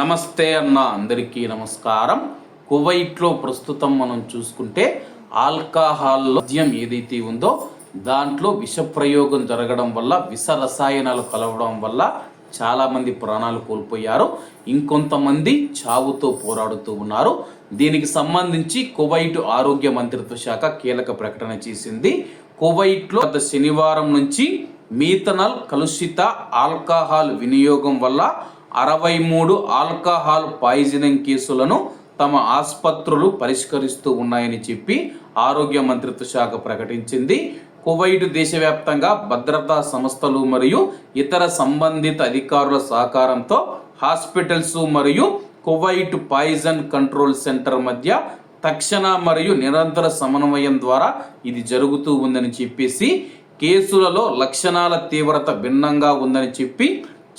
నమస్తే అన్న అందరికీ నమస్కారం. కువైట్లో ప్రస్తుతం మనం చూసుకుంటే ఆల్కహాల్లో మద్యం ఏదైతే ఉందో దాంట్లో విషప్రయోగం జరగడం వల్ల విష రసాయనాలు కలవడం వల్ల చాలామంది ప్రాణాలు కోల్పోయారు. ఇంకొంతమంది చావుతో పోరాడుతూ ఉన్నారు. దీనికి సంబంధించి కువైట్ ఆరోగ్య మంత్రిత్వ శాఖ కీలక ప్రకటన చేసింది. కువైట్లో గత శనివారం నుంచి మీథనల్ కలుషిత ఆల్కహాల్ వినియోగం వల్ల అరవై మూడు ఆల్కహాల్ పాయిజనింగ్ కేసులను తమ ఆసుపత్రులు పరిష్కరిస్తూ ఉన్నాయని చెప్పి ఆరోగ్య మంత్రిత్వ శాఖ ప్రకటించింది. కువైట్ దేశవ్యాప్తంగా భద్రతా సంస్థలు మరియు ఇతర సంబంధిత అధికారుల సహకారంతో హాస్పిటల్స్ మరియు కువైట్ పాయిజన్ కంట్రోల్ సెంటర్ మధ్య తక్షణ మరియు నిరంతర సమన్వయం ద్వారా ఇది జరుగుతూ ఉందని చెప్పేసి కేసులలో లక్షణాల తీవ్రత భిన్నంగా ఉందని చెప్పి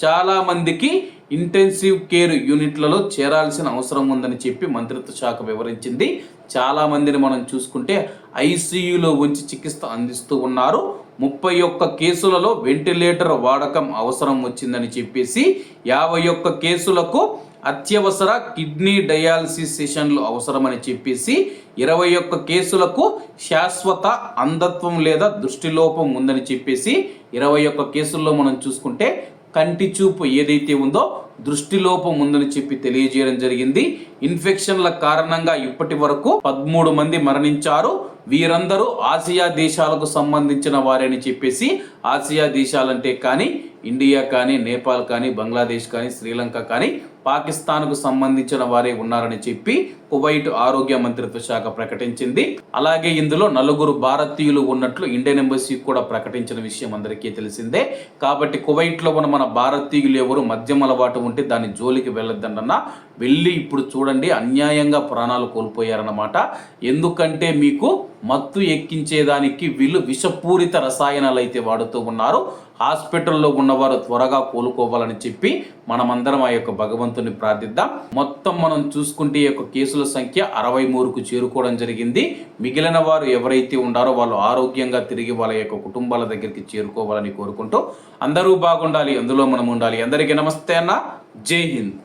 చాలామందికి ఇంటెన్సివ్ కేర్ యూనిట్లలో చేరాల్సిన అవసరం ఉందని చెప్పి మంత్రిత్వ శాఖ వివరించింది. చాలామందిని మనం చూసుకుంటే ఐసీయూలో ఉంచి చికిత్స అందిస్తూ ఉన్నారు. ముప్పై ఒక్క కేసులలో వెంటిలేటర్ వాడకం అవసరం వచ్చిందని చెప్పేసి యాభై ఒక్క కేసులకు అత్యవసర కిడ్నీ డయాలసిస్ సెషన్లు అవసరమని చెప్పేసి ఇరవై ఒక్క కేసులకు శాశ్వత అంధత్వం లేదా దృష్టిలోపం ఉందని చెప్పేసి ఇరవై ఒక్క కేసుల్లో మనం చూసుకుంటే కంటి చూపు ఏదైతే ఉందో దృష్టిలోపం ఉందని చెప్పి తెలియజేయడం జరిగింది. ఇన్ఫెక్షన్ల కారణంగా ఇప్పటి వరకు పదమూడు మంది మరణించారు. వీరందరూ ఆసియా దేశాలకు సంబంధించిన వారని చెప్పేసి ఆసియా దేశాలంటే కానీ ఇండియా కానీ నేపాల్ కానీ బంగ్లాదేశ్ కానీ శ్రీలంక కానీ పాకిస్తాన్కు సంబంధించిన వారే ఉన్నారని చెప్పి కువైట్ ఆరోగ్య మంత్రిత్వ శాఖ ప్రకటించింది. అలాగే ఇందులో నలుగురు భారతీయులు ఉన్నట్లు ఇండియన్ ఎంబసీ కూడా ప్రకటించిన విషయం అందరికీ తెలిసిందే. కాబట్టి కువైట్లో ఉన్న మన భారతీయులు ఎవరు మద్యం అలవాటు ఉంటే దాని జోలికి వెళ్ళొద్దన్న వెళ్ళి ఇప్పుడు చూడండి అన్యాయంగా ప్రాణాలు కోల్పోయారన్నమాట. ఎందుకంటే మీకు మత్తు ఎక్కించేదానికి వీళ్ళు విషపూరిత రసాయనాలు అయితే వాడుతూ ఉన్నారు. హాస్పిటల్లో ఉన్నవారు త్వరగా కోలుకోవాలని చెప్పి మనమందరం ఆ యొక్క భగవంతుని ప్రార్థిద్దాం. మొత్తం మనం చూసుకుంటే ఈ యొక్క కేసుల సంఖ్య అరవై మూడుకు చేరుకోవడం జరిగింది. మిగిలిన వారు ఎవరైతే ఉండారో వాళ్ళు ఆరోగ్యంగా తిరిగి వాళ్ళ యొక్క కుటుంబాల దగ్గరికి చేరుకోవాలని కోరుకుంటూ అందరూ బాగుండాలి అందులో మనం ఉండాలి. అందరికీ నమస్తే అన్న. జై హింద్.